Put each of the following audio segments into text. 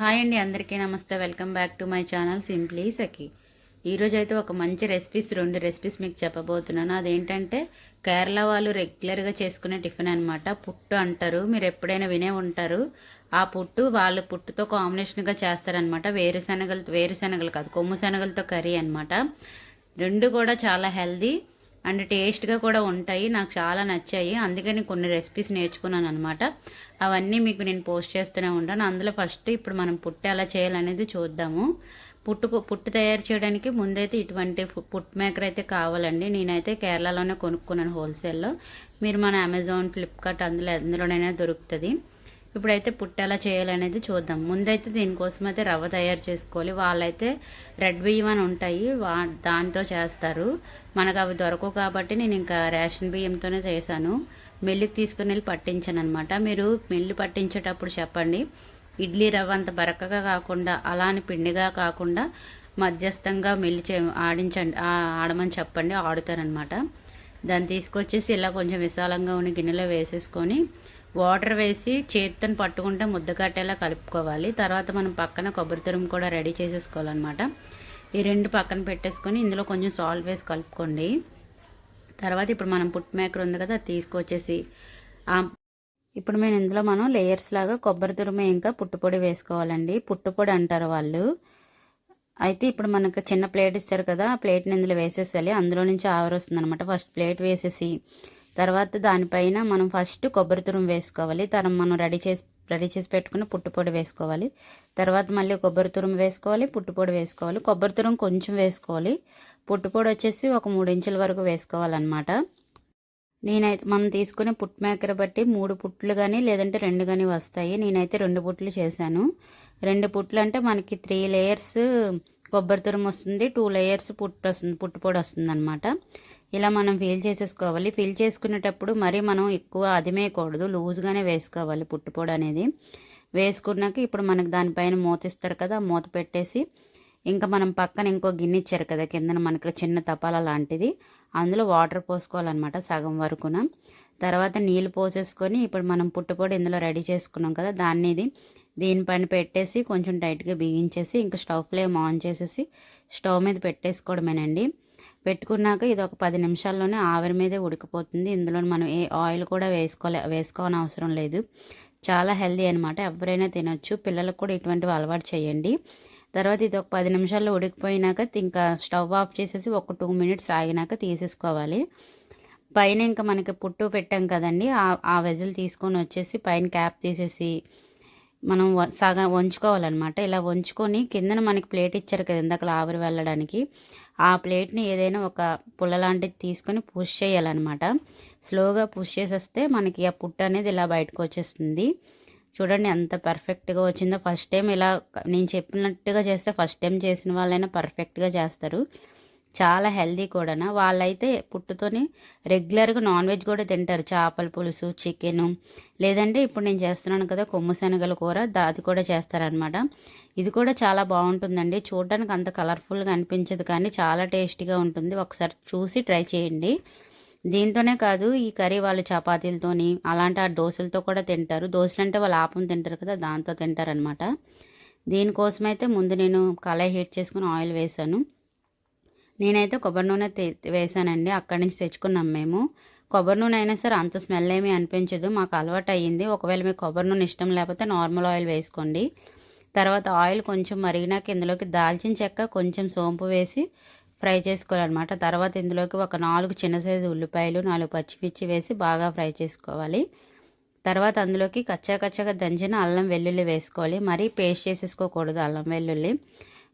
Hi అండి అందరికీ నమస్తే. Welcome back to my channel simply Sakhi. ఈరోజు అయితే ఒక మంచి రెసిపీస్ రెండు రెసిపీస్ మీకు చెప్పబోతున్నాను. అదేంటంటే కేరళ వాళ్ళు రెగ్యులర్గా చేసుకునే టిఫిన్ అనమాట పుట్టు అంటారు. మీరు ఎప్పుడైనా వినే ఉంటారు. ఆ పుట్టు వాళ్ళు పుట్టుతో కాంబినేషన్గా చేస్తారనమాట వేరుశనగలు వేరుశనగలు కాదు కొమ్ము శనగలతో కర్రీ అనమాట రెండు కూడా చాలా హెల్దీ అండ్ టేస్ట్గా కూడా ఉంటాయి. నాకు చాలా నచ్చాయి. అందుకని కొన్ని రెసిపీస్ నేర్చుకున్నాను అనమాట అవన్నీ మీకు నేను పోస్ట్ చేస్తూనే ఉంటాను. అందులో ఫస్ట్ ఇప్పుడు మనం పుట్టు ఎలా చేయాలనేది చూద్దాము. పుట్టు పుట్టు తయారు చేయడానికి ముందైతే ఇటువంటి పుట్ మేకర్ అయితే కావాలండి. నేనైతే కేరళలోనే కొనుక్కున్నాను హోల్సేల్లో. మీరు మన అమెజాన్ ఫ్లిప్కార్ట్ అందులో ఎందులోనైనా దొరుకుతుంది. ఇప్పుడైతే పుట్టు ఎలా చేయాలనేది చూద్దాం. ముందైతే దీనికోసం అయితే రవ్వ తయారు చేసుకోవాలి. వాళ్ళైతే రెడ్ బియ్యం అని ఉంటాయి వా దాంతో చేస్తారు. మనకు అవి దొరకవు కాబట్టి నేను ఇంకా రేషన్ బియ్యంతోనే చేశాను. మిల్లుకి తీసుకుని వెళ్ళి పట్టించాను అనమాట మీరు మిల్లు పట్టించేటప్పుడు చెప్పండి. ఇడ్లీ రవ్వ అంత బరకగా కాకుండా అలాని పిండిగా కాకుండా మధ్యస్థంగా మిల్లు చే ఆడించండి ఆడమని చెప్పండి ఆడుతారనమాట దాన్ని తీసుకొచ్చేసి ఇలా కొంచెం విశాలంగా ఉన్న గిన్నెలో వేసేసుకొని వాటర్ వేసి చేతితో పట్టుకుంటే ముద్ద కట్టేలా కలుపుకోవాలి. తర్వాత మనం పక్కన కొబ్బరి తురుము కూడా రెడీ చేసేసుకోవాలన్నమాట. ఈ రెండు పక్కన పెట్టేసుకొని ఇందులో కొంచెం సాల్ట్ వేసి కలుపుకోండి. తర్వాత ఇప్పుడు మనం పుట్ మేకర్ ఉంది కదా అది తీసుకొచ్చేసి ఇప్పుడు మేము ఇందులో మనం లేయర్స్ లాగా కొబ్బరి తురుము ఇంకా పుట్టుపొడి వేసుకోవాలండి. పుట్టుపొడి అంటారు వాళ్ళు. అయితే ఇప్పుడు మనకు చిన్న ప్లేట్ ఇస్తారు కదా ఆ ప్లేట్ని ఇందులో వేసేసేయాలి. అందులో నుంచి ఆవరి వస్తుంది అనమాట ఫస్ట్ ప్లేట్ వేసేసి తర్వాత దానిపైన మనం ఫస్ట్ కొబ్బరి తురుము వేసుకోవాలి. తరం మనం రెడీ చేసి రెడీ చేసి పెట్టుకుని పుట్టుపొడి వేసుకోవాలి. తర్వాత మళ్ళీ కొబ్బరి తురుము వేసుకోవాలి పుట్టుపొడి వేసుకోవాలి. కొబ్బరి తురుము కొంచెం వేసుకోవాలి. పుట్టుపొడి వచ్చేసి ఒక మూడు ఇంచుల వరకు వేసుకోవాలన్నమాట. నేనైతే మనం తీసుకునే పుట్ మేకర్ బట్టి మూడు పుట్లు కానీ లేదంటే రెండు కానీ వస్తాయి. నేనైతే రెండు పుట్లు చేశాను. రెండు పుట్లు అంటే మనకి త్రీ లేయర్స్ కొబ్బరి తురుము వస్తుంది టూ లేయర్స్ పుట్టు వస్తుంది పుట్టుపొడి వస్తుంది అనమాట ఇలా మనం ఫీల్ చేసేసుకోవాలి. ఫీల్ చేసుకునేటప్పుడు మరీ మనం ఎక్కువ అదిమేయకూడదు. లూజ్గానే వేసుకోవాలి పుట్టుపొడి అనేది. వేసుకున్నాక ఇప్పుడు మనకు దానిపైన మూత ఇస్తారు కదా మూత పెట్టేసి ఇంకా మనం పక్కన ఇంకో గిన్నె ఇచ్చారు కదా కిందన మనకు చిన్న తపాల లాంటిది. అందులో వాటర్ పోసుకోవాలన్నమాట సగం వరకున. తర్వాత నీళ్ళు పోసేసుకొని ఇప్పుడు మనం పుట్టుపొడి ఇందులో రెడీ చేసుకున్నాం కదా దాన్ని ఇది దీనిపైన పెట్టేసి కొంచెం టైట్గా బిగించేసి ఇంకా స్టవ్ ఫ్లేమ్ ఆన్ చేసేసి స్టవ్ మీద పెట్టేసుకోవడమేనండి. పెట్టుకున్నాక ఇది ఒక పది నిమిషాల్లోనే ఆవిరి మీదే ఉడికిపోతుంది. ఇందులో మనం ఏ ఆయిల్ కూడా వేసుకోలే వేసుకోవని అవసరం లేదు. చాలా హెల్దీ అనమాట ఎవరైనా తినొచ్చు. పిల్లలకు కూడా ఇటువంటివి అలవాటు చేయండి. తర్వాత ఇది ఒక పది నిమిషాల్లో ఉడికిపోయినాక ఇంకా స్టవ్ ఆఫ్ చేసేసి ఒక టూ మినిట్స్ ఆగినాక తీసేసుకోవాలి. పైన ఇంకా మనకి పుట్టు పెట్టాం కదండి. ఆ వెజిల్ తీసుకొని వచ్చేసి పైన క్యాప్ తీసేసి మనం సగం వంచుకోవాలన్నమాట. ఇలా వంచుకొని కిందన మనకి ప్లేట్ ఇచ్చారు కదా ఇందాక ఆవిరి వెళ్ళడానికి. ఆ ప్లేట్ని ఏదైనా ఒక పుల్ల లాంటిది తీసుకొని పుష్ చేయాలన్నమాట. స్లోగా పుష్ చేసేస్తే మనకి ఆ పుట్ట అనేది ఇలా బయటకు వచ్చేస్తుంది. చూడండి ఎంత పర్ఫెక్ట్గా వచ్చిందో. ఫస్ట్ టైం ఇలా నేను చెప్పినట్టుగా చేస్తే ఫస్ట్ టైం చేసిన వాళ్ళైనా పర్ఫెక్ట్గా చేస్తారు. చాలా హెల్దీ కూడానా. వాళ్ళైతే పుట్టుతోని రెగ్యులర్గా నాన్ వెజ్ కూడా తింటారు. చేపల పులుసు చికెను. లేదంటే ఇప్పుడు నేను చేస్తున్నాను కదా కొమ్ము శనగల కూర అది కూడా చేస్తారనమాట ఇది కూడా చాలా బాగుంటుందండి. చూడడానికి అంత కలర్ఫుల్గా అనిపించదు కానీ చాలా టేస్టీగా ఉంటుంది. ఒకసారి చూసి ట్రై చేయండి. దీంతోనే కాదు ఈ కర్రీ వాళ్ళు చపాతీలతోని అలాంటి ఆ దోశలతో కూడా తింటారు. దోశలు అంటే వాళ్ళు ఆపం తింటారు కదా దాంతో తింటారనమాట దీనికోసమైతే ముందు నేను కళాయి హీట్ చేసుకుని ఆయిల్ వేసాను. నేనైతే కొబ్బరి నూనె వేసానండి. అక్కడి నుంచి తెచ్చుకున్నాం మేము. కొబ్బరి నూనె అయినా సరే అంత స్మెల్ ఏమీ అనిపించదు. మాకు అలవాటు అయ్యింది. ఒకవేళ మీకు కొబ్బరి నూనె ఇష్టం లేకపోతే నార్మల్ ఆయిల్ వేసుకోండి. తర్వాత ఆయిల్ కొంచెం మరిగినాక ఇందులోకి దాల్చిన చెక్క కొంచెం సోంపు వేసి ఫ్రై చేసుకోవాలన్నమాట. తర్వాత ఇందులోకి ఒక నాలుగు చిన్న సైజు ఉల్లిపాయలు నాలుగు పచ్చిమిర్చి వేసి బాగా ఫ్రై చేసుకోవాలి. తర్వాత అందులోకి కచ్చా కచ్చగా దంచిన అల్లం వెల్లుల్లి వేసుకోవాలి. మరీ పేస్ట్ చేసేసుకోకూడదు అల్లం వెల్లుల్లి.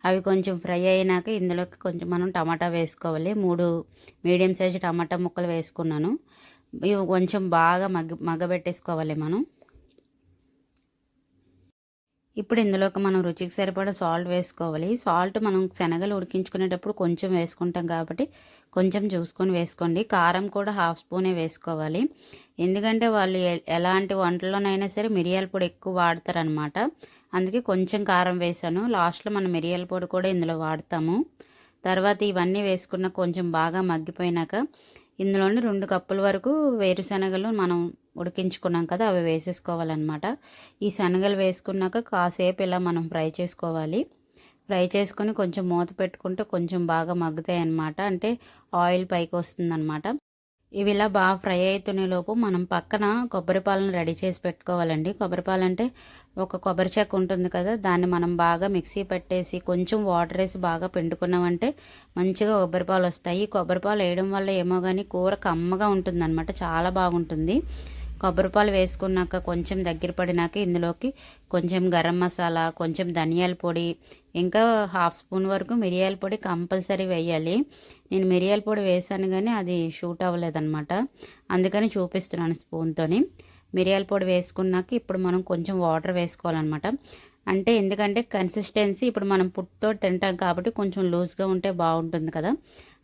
అవి కొంచెం ఫ్రై అయినాక ఇందులోకి కొంచెం మనం టమాటా వేసుకోవాలి. మూడు మీడియం సైజు టమాటా ముక్కలు వేసుకున్నాను. ఇవి కొంచెం బాగా మగ్గ మగ్గబెట్టేసుకోవాలి మనం. ఇప్పుడు ఇందులోకి మనం రుచికి సరిపడా సాల్ట్ వేసుకోవాలి. సాల్ట్ మనం శనగలు ఉడికించుకునేటప్పుడు కొంచెం వేసుకుంటాం కాబట్టి కొంచెం చూసుకొని వేసుకోండి. కారం కూడా హాఫ్ స్పూనే వేసుకోవాలి. ఎందుకంటే వాళ్ళు ఎలాంటి వంటల్లోనైనా సరే మిరియాల పొడి ఎక్కువ వాడతారనమాట. అందుకే కొంచెం కారం వేసాను. లాస్ట్లో మనం మిరియాల పొడి కూడా ఇందులో వాడతాము. తర్వాత ఇవన్నీ వేసుకున్న కొంచెం బాగా మగ్గిపోయినాక ఇందులోని రెండు కప్పుల వరకు వేరుశనగలు మనం ఉడికించుకున్నాం కదా అవి వేసేసుకోవాలన్నమాట. ఈ శనగలు వేసుకున్నాక కాసేపు ఇలా మనం ఫ్రై చేసుకోవాలి. ఫ్రై చేసుకొని కొంచెం మూత పెట్టుకుంటే కొంచెం బాగా మగ్గుతాయి అన్నమాట అంటే ఆయిల్ పైకి వస్తుందన్నమాట. ఇవి ఇలా బాగా ఫ్రై అవుతునేలోపు మనం పక్కన కొబ్బరి పాలను రెడీ చేసి పెట్టుకోవాలండి. కొబ్బరి పాలు అంటే ఒక కొబ్బరి చెక్క ఉంటుంది కదా దాన్ని మనం బాగా మిక్సీ పెట్టేసి కొంచెం వాటర్ వేసి బాగా పిండుకున్నామంటే మంచిగా కొబ్బరి పాలు వస్తాయి. కొబ్బరి పాలు వేయడం వల్ల ఏమో కానీ కూర కమ్మగా ఉంటుందన్నమాట చాలా బాగుంటుంది. కొబ్బరిపాలు వేసుకున్నాక కొంచెం దగ్గర పడినాక ఇందులోకి కొంచెం గరం మసాలా కొంచెం ధనియాల పొడి ఇంకా హాఫ్ స్పూన్ వరకు మిరియాల పొడి కంపల్సరీ వేయాలి. నేను మిరియాల పొడి వేసాను కానీ అది షూట్ అవ్వలేదన్నమాట. అందుకని చూపిస్తున్నాను స్పూన్తోని. మిరియాల పొడి వేసుకున్నాక ఇప్పుడు మనం కొంచెం వాటర్ వేసుకోవాలన్నమాట. అంటే ఎందుకంటే కన్సిస్టెన్సీ ఇప్పుడు మనం పుట్టుతో తింటాం కాబట్టి కొంచెం లూజ్గా ఉంటే బాగుంటుంది కదా.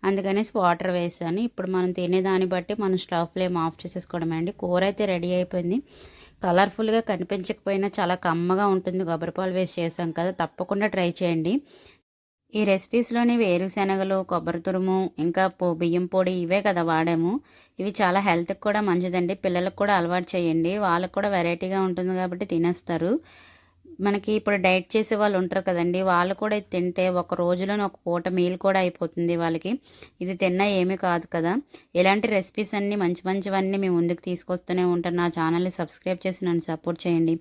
అందుకనేసి వాటర్ వేసాను. ఇప్పుడు మనం తినేదాన్ని బట్టి మనం స్టవ్ ఫ్లేమ్ ఆఫ్ చేసేసుకోవడం అండి. కూర అయితే రెడీ అయిపోయింది. కలర్ఫుల్గా కనిపించకపోయినా చాలా కమ్మగా ఉంటుంది. కొబ్బరిపాలు వేసి చేసాం కదా తప్పకుండా ట్రై చేయండి. ఈ రెసిపీస్లోని వేరుశనగలు కొబ్బరి తురుము ఇంకా పో బియ్యం పొడి ఇవే కదా వాడాము. ఇవి చాలా హెల్త్కి కూడా మంచిదండి. పిల్లలకు కూడా అలవాటు చేయండి. వాళ్ళకు కూడా వెరైటీగా ఉంటుంది కాబట్టి తినేస్తారు. మనకి ఇప్పుడు డైట్ చేసే వాళ్ళు ఉంటారు కదండి వాళ్ళు కూడా ఇది తింటే ఒక రోజులోనే ఒక పూట మీల్ కూడా అయిపోతుంది వాళ్ళకి. ఇది తిన్నా ఏమీ కాదు కదా. ఇలాంటి రెసిపీస్ అన్నీ మంచి మంచివన్నీ మేము ముందుకు తీసుకొస్తూనే ఉంటాను. నా ఛానల్ని సబ్స్క్రైబ్ చేసి నన్ను సపోర్ట్ చేయండి.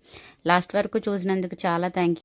లాస్ట్ వరకు చూసినందుకు చాలా థ్యాంక్